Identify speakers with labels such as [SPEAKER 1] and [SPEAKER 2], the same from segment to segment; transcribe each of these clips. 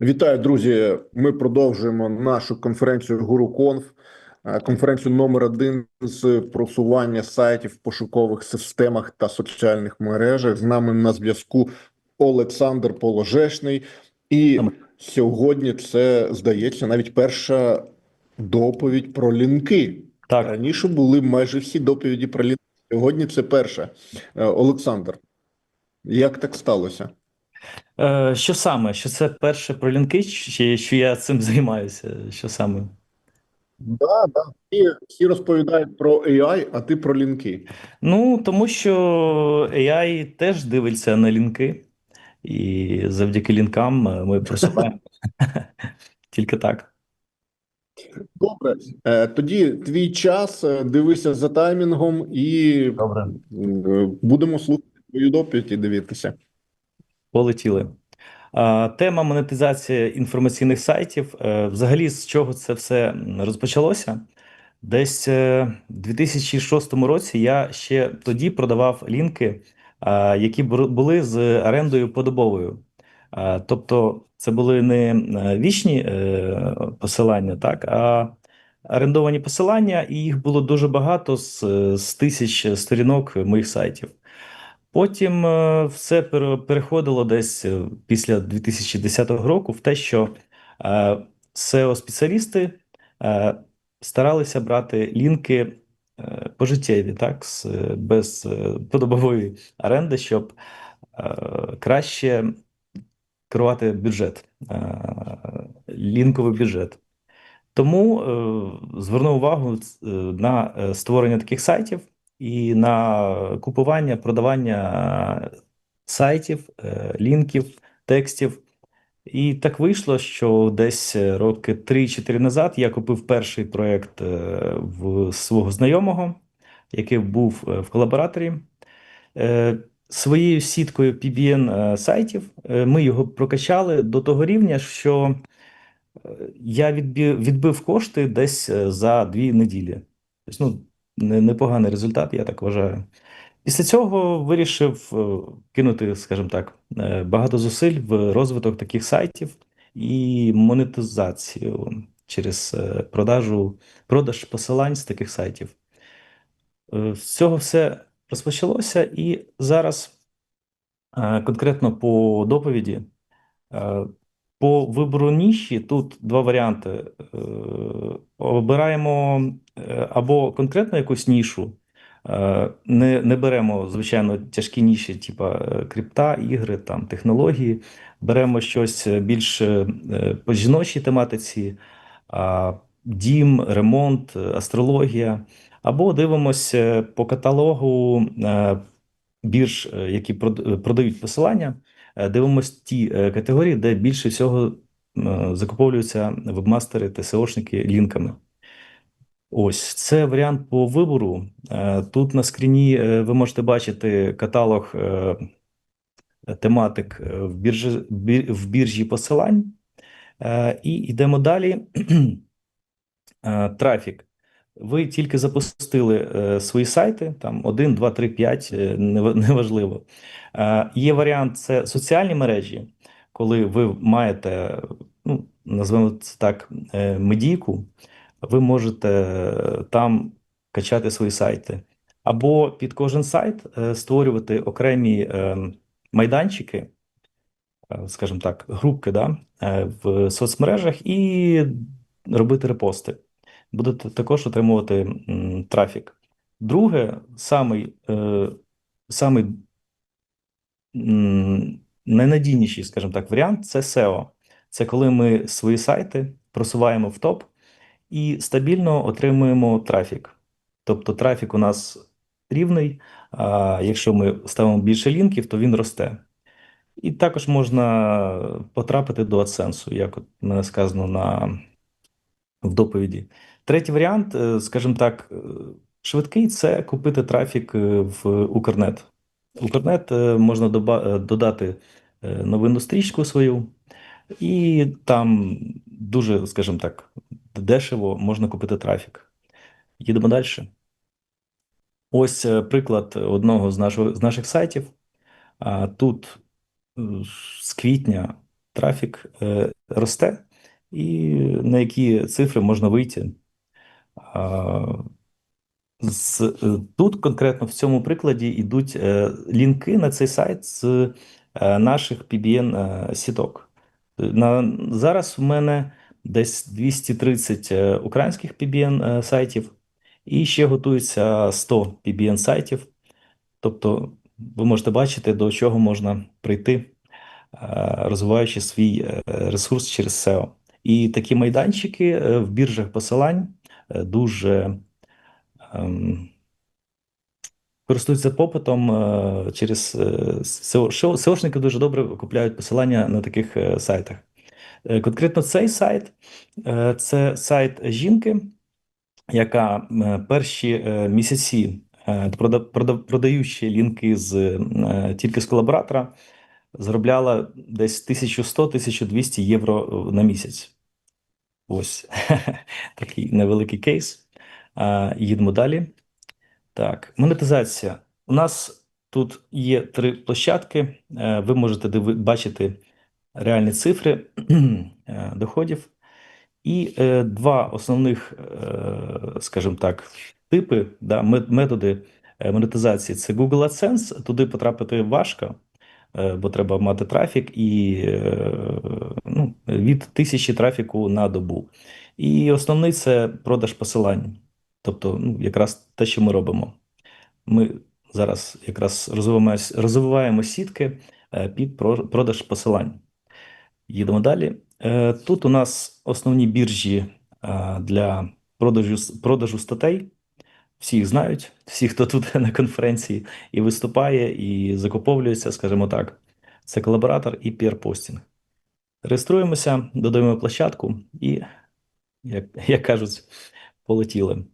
[SPEAKER 1] Вітаю, друзі. Ми продовжуємо нашу конференцію GuruConf, е, конференцію номер один з просування сайтів в пошукових системах та соціальних мережах. З нами на зв'язку Олександр Положешний, і сьогодні це здається навіть перша доповідь про лінки.
[SPEAKER 2] Так,
[SPEAKER 1] Раніше були майже всі доповіді про лінки. Сьогодні це перша. Е, Олександр, як так сталося?
[SPEAKER 2] Е, що саме? Що це перше про лінки, чи що я цим займаюся? Що саме?
[SPEAKER 1] Да, да. Всі, всі розповідають про AI, а ти про лінки.
[SPEAKER 2] Ну, тому що AI теж дивиться на лінки, і завдяки лінкам ми просуваємо. Тільки так.
[SPEAKER 1] Добре, е, тоді твій час, е, дивися за таймінгом і
[SPEAKER 2] Добре.
[SPEAKER 1] будемо слухати твою доповідь і дивитися.
[SPEAKER 2] Полетіли. Тема монетизація інформаційних сайтів. Е, Взагалі, з чого це все розпочалося? Десь е, в 2006 році я ще тоді продавав лінки, які були з орендою подобовою. Тобто, це були не е, вічні посилання, так, а орендовані посилання, і їх було дуже багато з, з тисяч сторінок моїх сайтів. Потім е, все переходило десь е, після 2010 року в те, що SEO-спеціалісти е, старалися брати лінки пожиттєві, так, без подобової оренди, щоб краще керувати бюджет, лінковий бюджет. Тому звернув увагу на створення таких сайтів і на купування, продавання сайтів, е, лінків, текстів. І так вийшло, що десь роки 3-4 назад я купив перший проєкт е, в свого знайомого, який був е, в колабораторі. Е, Своєю сіткою PBN е, сайтів е, ми його прокачали до того рівня, що е, я відбив, кошти десь е, за дві неділі. Тобто, ну, непоганий результат, я так вважаю. Після цього вирішив е, кинути, скажімо так, е, багато зусиль в розвиток таких сайтів і монетизацію через е, продажу, продаж посилань з таких сайтів. З цього все розпочалося, і зараз конкретно по доповіді. По вибору ніші тут два варіанти. Е, Обираємо е, або конкретно якусь нішу, е, не, не беремо, звичайно, тяжкі ніші, типа крипта, ігри, там, технології. Беремо щось більш по жіночій тематиці, дім, ремонт, астрологія. Або дивимося по каталогу бірж, які продають посилання. Е, Дивимось ті е, категорії, де більше всього е, закуповуються вебмастери та SEOшники лінками. Ось це варіант по вибору. Тут на скріні ви можете бачити каталог тематик в біржі, в біржі посилань. І йдемо далі. Трафік. Ви тільки запустили е, свої сайти, там 1, 2, 3, 5, е, неважливо. Е, Є варіант це соціальні мережі, коли ви маєте, ну, назвемо це так, е, медійку, ви можете е, там качати свої сайти. Або під кожен сайт е, створювати окремі е, майданчики, е, скажімо так, групки да, е, в соцмережах і робити репости. Будете також отримувати трафік. Друге, самий, е, самий м, найнадійніший, скажімо так, варіант це SEO. Це коли ми свої сайти просуваємо в топ і стабільно отримуємо трафік. Тобто трафік у нас рівний, а якщо ми ставимо більше лінків, то він росте. І також можна потрапити до AdSense, як от мене сказано на, в доповіді. Третій варіант, е, скажімо так, е, швидкий це купити трафік е, в Укрнет. Укрнет можна додати новинну стрічку свою, і там дуже, скажімо так, дешево можна купити трафік. Їдемо далі. Ось приклад одного з нашого, з наших сайтів. Тут з квітня трафік росте, і на які цифри можна вийти. З, е, тут конкретно в цьому прикладі йдуть е, лінки на цей сайт з е, наших PBN е, сіток. На, зараз у мене десь 230 е, українських PBN е, сайтів, і ще готується 100 PBN сайтів. Тобто, ви можете бачити, до чого можна прийти, е, розвиваючи свій е, ресурс через SEO. І такі майданчики е, в біржах посилань дуже ем, користуються попитом е, через е, SEO. SEO SEOшники дуже добре купляють посилання на таких е, сайтах. Е, Конкретно цей сайт е, це сайт жінки, яка е, перші е, місяці е, прода- прода- продаючи лінки з е, тільки з колаборатора, заробляла десь 1100-1200 євро на місяць. Ось такий невеликий кейс. Їдемо далі. Так, монетизація. У нас тут є три площадки. Е, Ви можете бачити реальні цифри е, доходів. І е, два основних, скажімо так, типи, да, методи монетизації це Google AdSense. Туди потрапити важко, бо треба мати трафік і е, ну, від тисячі трафіку на добу. І основний це продаж посилань. Тобто, ну, якраз те, що ми робимо. Ми зараз якраз розвиваємо, розвиваємо сітки е, під продаж посилань. Їдемо далі. Е, Тут у нас основні біржі е, для продажу, продажу статей. Всі їх знають, всі, хто тут на конференції і виступає, і закуповується, скажімо так. Це колаборатор і піар-постінг. Реєструємося, додаємо площадку і, як, як кажуть, полетіли.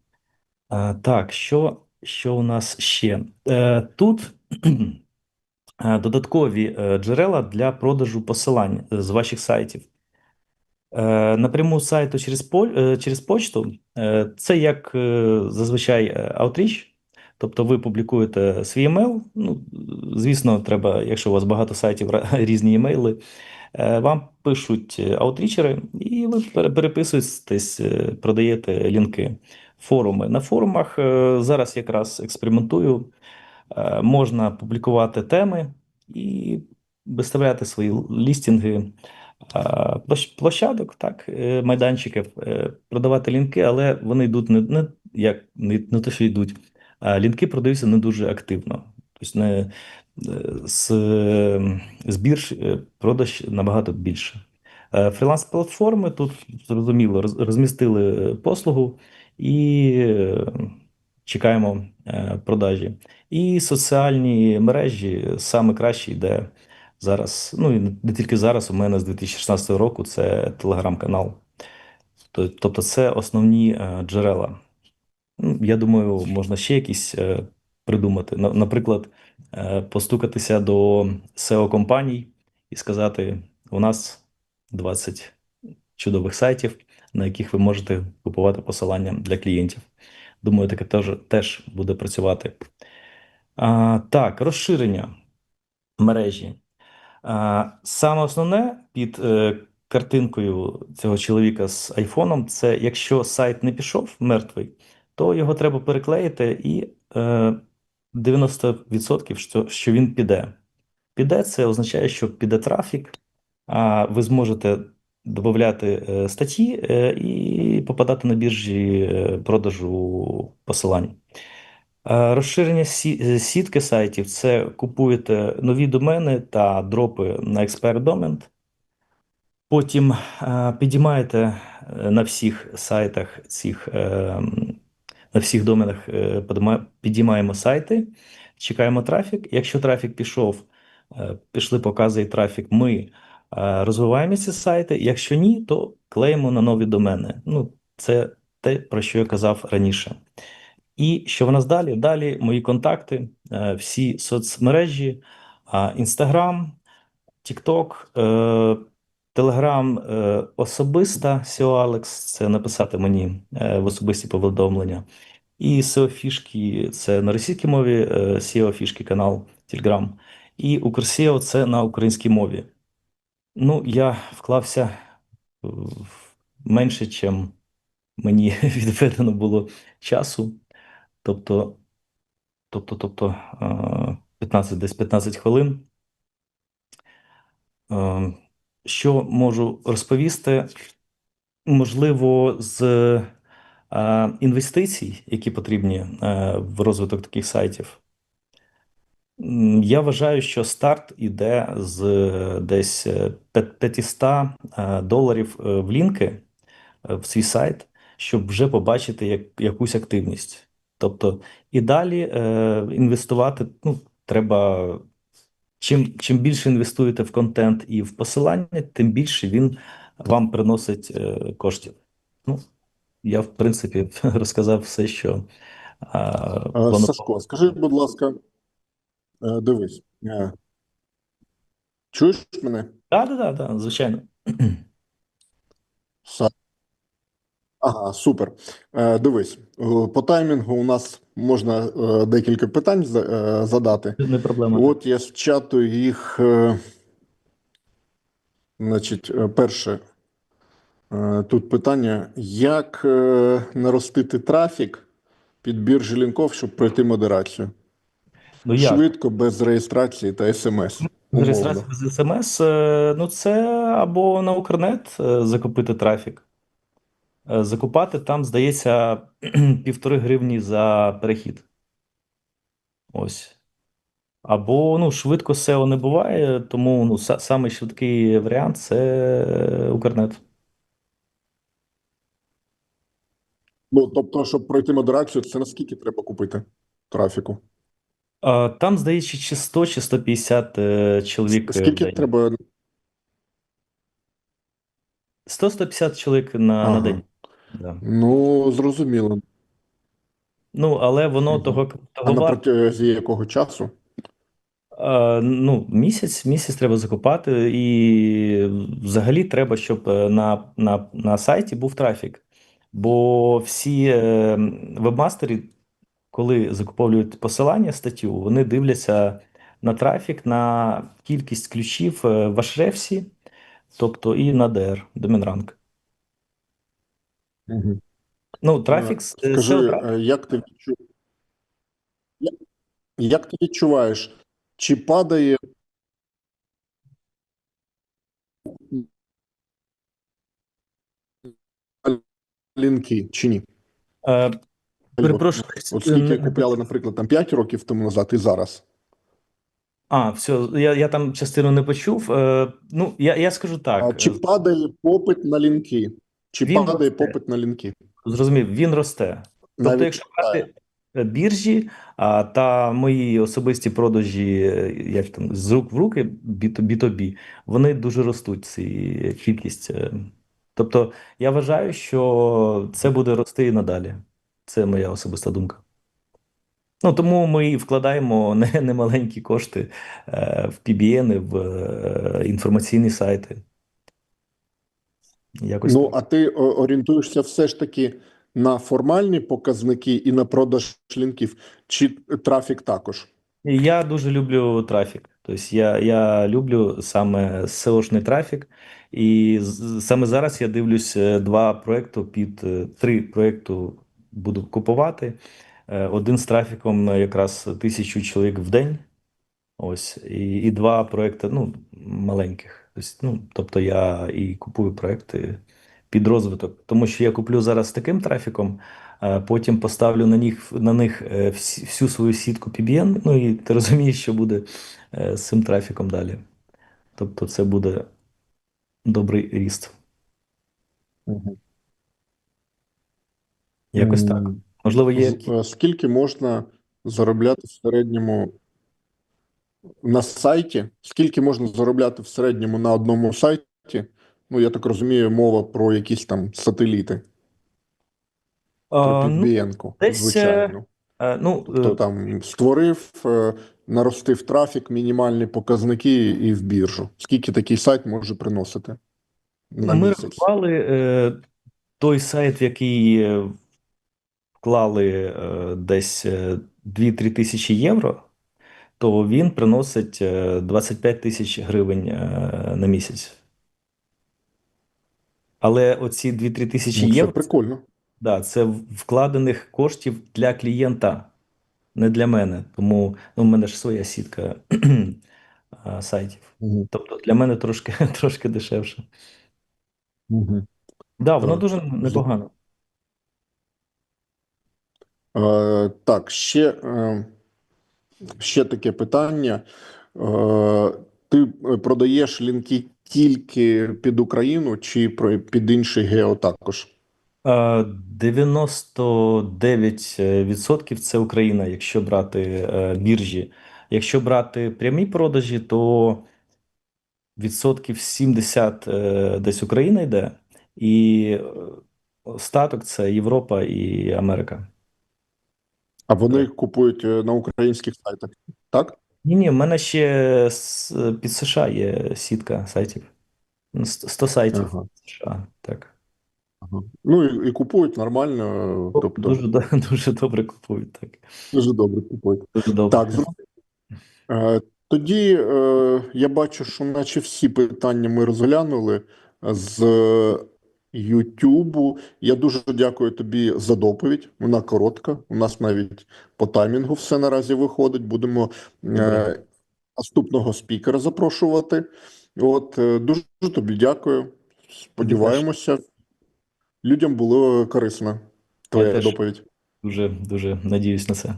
[SPEAKER 2] А, так, що, що у нас ще? Е, тут додаткові е, джерела для продажу посилань з ваших сайтів. Е, Напряму з сайту через, по, е, через почту е, це як зазвичай Outreach. Тобто ви публікуєте свій емейл. Ну, звісно, треба, якщо у вас багато сайтів, різні емейли, вам пишуть аутрічери, і ви переписуєтесь, продаєте лінки. Форуми. На форумах зараз якраз експериментую. Можна публікувати теми і виставляти свої лістінги площадок, так, е, майданчиків, е, продавати лінки, але вони йдуть не, не як не, не те, що йдуть, а лінки продаються не дуже активно. Тобто не, е, з, бірж продаж набагато більше. Фріланс-платформи тут зрозуміло розмістили послугу і чекаємо продажі. І соціальні мережі саме краще йде зараз. Ну і не тільки зараз. У мене з 2016 року це телеграм-канал. Тобто, це основні е, джерела. Ну, Я думаю, можна ще якісь е, придумати. Наприклад, е, постукатися до SEO-компаній і сказати: у нас 20 чудових сайтів, на яких ви можете купувати посилання для клієнтів. Думаю, таке теж, теж буде працювати. А, так, розширення мережі. Саме основне під е, картинкою цього чоловіка з айфоном це якщо сайт не пішов мертвий, то його треба переклеїти і е, 90% що, що він піде. Піде це означає, що піде трафік, а ви зможете додати е, статті е, і попадати на біржі е, продажу посилань. Е, Розширення е, сітки сайтів це купуєте нові домени та дропи на Expert Domain. Потім е, підіймаєте на всіх сайтах цих на всіх доменах підіймаємо сайти, чекаємо трафік. Якщо трафік пішов, пішли покази і трафік, ми розвиваємо ці сайти. Якщо ні, то клеїмо на нові домени. Ну, це те, про що я казав раніше. І що в нас далі? Далі мої контакти, е, всі соцмережі, Інстаграм, Тікток, Телеграм е, особиста SEO Alex, це написати мені е, в особисті повідомлення. І SEO фішки це на російській мові, е, SEO фішки канал Telegram. І Укрсео це на українській мові. Ну, я вклався менше, чим мені відведено було часу. Тобто, тобто, тобто, е, 15, десь 15 хвилин. Е, Що можу розповісти? Можливо, з е, інвестицій, які потрібні е, в розвиток таких сайтів. Я вважаю, що старт іде з е, десь е, 500 е, доларів е, в лінки е, в свій сайт, щоб вже побачити як, якусь активність. Тобто, і далі е, інвестувати, ну, треба. Чим, чим більше інвестуєте в контент і в посилання, тим більше він вам приносить е, коштів. Ну, я, в принципі, розказав все, що е.
[SPEAKER 1] Сашко, скажи, будь ласка, е, дивись, е, чуєш мене?
[SPEAKER 2] Так, так, так, звичайно.
[SPEAKER 1] Ага, супер. Е, Дивись, е, по таймінгу у нас можна е, декілька питань задати.
[SPEAKER 2] Не проблема.
[SPEAKER 1] От я з чату їх. Значить, перше, тут питання: як наростити трафік під біржі лінков, щоб пройти модерацію?
[SPEAKER 2] Ну як?
[SPEAKER 1] Швидко, без реєстрації та смс. умовно.
[SPEAKER 2] Реєстрація без смс, ну це або на Укрнет закупити трафік. Е, Закупати там, здається, півтори гривні за перехід. Ось. Або ну, швидко SEO не буває, тому ну, са- самий швидкий варіант це е, Укрнет.
[SPEAKER 1] Ну, тобто, щоб пройти модерацію, це наскільки треба купити трафіку?
[SPEAKER 2] А, Там, здається, чи 100, чи 150 е, чоловік. е,
[SPEAKER 1] Скільки треба
[SPEAKER 2] 100-150 чоловік на, на день. Да.
[SPEAKER 1] Ну, зрозуміло.
[SPEAKER 2] Ну, але воно того,
[SPEAKER 1] А
[SPEAKER 2] того
[SPEAKER 1] на
[SPEAKER 2] варто.
[SPEAKER 1] протязі якого часу?
[SPEAKER 2] Е, Ну, місяць, місяць треба закупати, і взагалі треба, щоб е, на, на, на сайті був трафік. Бо всі е, вебмастери, коли закуповують посилання, статтю, вони дивляться на трафік, на кількість ключів е, в Ahrefs, тобто і на DR, домінранг.
[SPEAKER 1] Угу.
[SPEAKER 2] Ну, трафік, е,
[SPEAKER 1] Скажи, е, як ти відчу... як- ти відчуваєш, чи падає лінки, чи ні?
[SPEAKER 2] Е, Перепрошую.
[SPEAKER 1] От скільки купляли, наприклад, там 5 років тому назад і зараз.
[SPEAKER 2] А, все, я, я там частину не почув. Е, ну, я, я скажу так.
[SPEAKER 1] А чи
[SPEAKER 2] е,
[SPEAKER 1] падає попит на лінки? Чи
[SPEAKER 2] Він
[SPEAKER 1] падає
[SPEAKER 2] росте.
[SPEAKER 1] попит на лінки?
[SPEAKER 2] Зрозумів, він росте. Тобто, якщо брати е, біржі а, та мої особисті продажі, е, як там з рук в руки, B2B, вони дуже ростуть, ці кількість. е. Тобто, я вважаю, що це буде рости і надалі. Це моя особиста думка. Ну, тому ми і вкладаємо не- немаленькі кошти е, в PBN, в е, інформаційні сайти. Якось
[SPEAKER 1] Ну,
[SPEAKER 2] так.
[SPEAKER 1] а ти орієнтуєшся все ж таки на формальні показники і на продаж лінків, чи трафік також?
[SPEAKER 2] Я дуже люблю трафік. Тобто я, я люблю саме SEO-шний трафік. І саме зараз я дивлюсь е, два проекти під е, три проекту буду купувати. Е, Один з трафіком е, якраз тисячу чоловік в день. Ось, і, і два проекти, ну, маленьких. Тобто, ну, тобто я і купую проекти під розвиток. Тому що я куплю зараз таким трафіком, а потім поставлю на них, на них е, всю свою сітку PBN, ну і ти розумієш, що буде е, з цим трафіком далі. Тобто це буде добрий ріст. Якось так. Можливо, є.
[SPEAKER 1] е, Скільки можна заробляти в середньому на сайті? Скільки можна заробляти в середньому на одному сайті? Ну, я так розумію, мова про якісь там сателіти, про
[SPEAKER 2] ну,
[SPEAKER 1] підбієнку,
[SPEAKER 2] е,
[SPEAKER 1] звичайно.
[SPEAKER 2] е, ну,
[SPEAKER 1] Тобто там створив, е, наростив трафік, мінімальні показники і в біржу. Скільки такий сайт може приносити на
[SPEAKER 2] Ми
[SPEAKER 1] місяць?
[SPEAKER 2] рахували е, той сайт, в який вклали е, десь е, 2-3 тисячі євро, то він приносить е, 25 тисяч гривень е, на місяць. Але оці 2-3 тисячі
[SPEAKER 1] Ну, це прикольно.
[SPEAKER 2] да, це вкладених коштів для клієнта, не для мене. Тому ну, в мене ж своя сітка сайтів.
[SPEAKER 1] Угу.
[SPEAKER 2] Тобто для мене трошки, трошки дешевше.
[SPEAKER 1] Угу.
[SPEAKER 2] Да, воно
[SPEAKER 1] Так.
[SPEAKER 2] дуже непогано.
[SPEAKER 1] Е, так, ще, е, ще таке питання. Е, ти продаєш лінки тільки під Україну чи під інший гео також?
[SPEAKER 2] Е, 99% це Україна, якщо брати е, біржі. Якщо брати прямі продажі, то відсотків 70 е, десь Україна йде, і е, остаток це Європа і Америка.
[SPEAKER 1] А вони купують е, на українських сайтах, так?
[SPEAKER 2] Ні, ні, в мене ще під США є сітка сайтів. Ну, 100 сайтів
[SPEAKER 1] Ага.
[SPEAKER 2] США, так.
[SPEAKER 1] Ага. Ну і, і купують нормально, тобто
[SPEAKER 2] Дуже, дуже добре купують, так.
[SPEAKER 1] дуже добре купують.
[SPEAKER 2] Дуже добре.
[SPEAKER 1] Так. Е, Тоді е, я бачу, що наче всі питання ми розглянули з Ютубу. Я дуже дякую тобі за доповідь. Вона коротка. У нас навіть по таймінгу все наразі виходить. Будемо е, наступного спікера запрошувати. От е, дуже тобі дякую. Сподіваємося, людям було корисно твоя
[SPEAKER 2] теж.
[SPEAKER 1] доповідь.
[SPEAKER 2] Дуже, дуже надіюсь на це.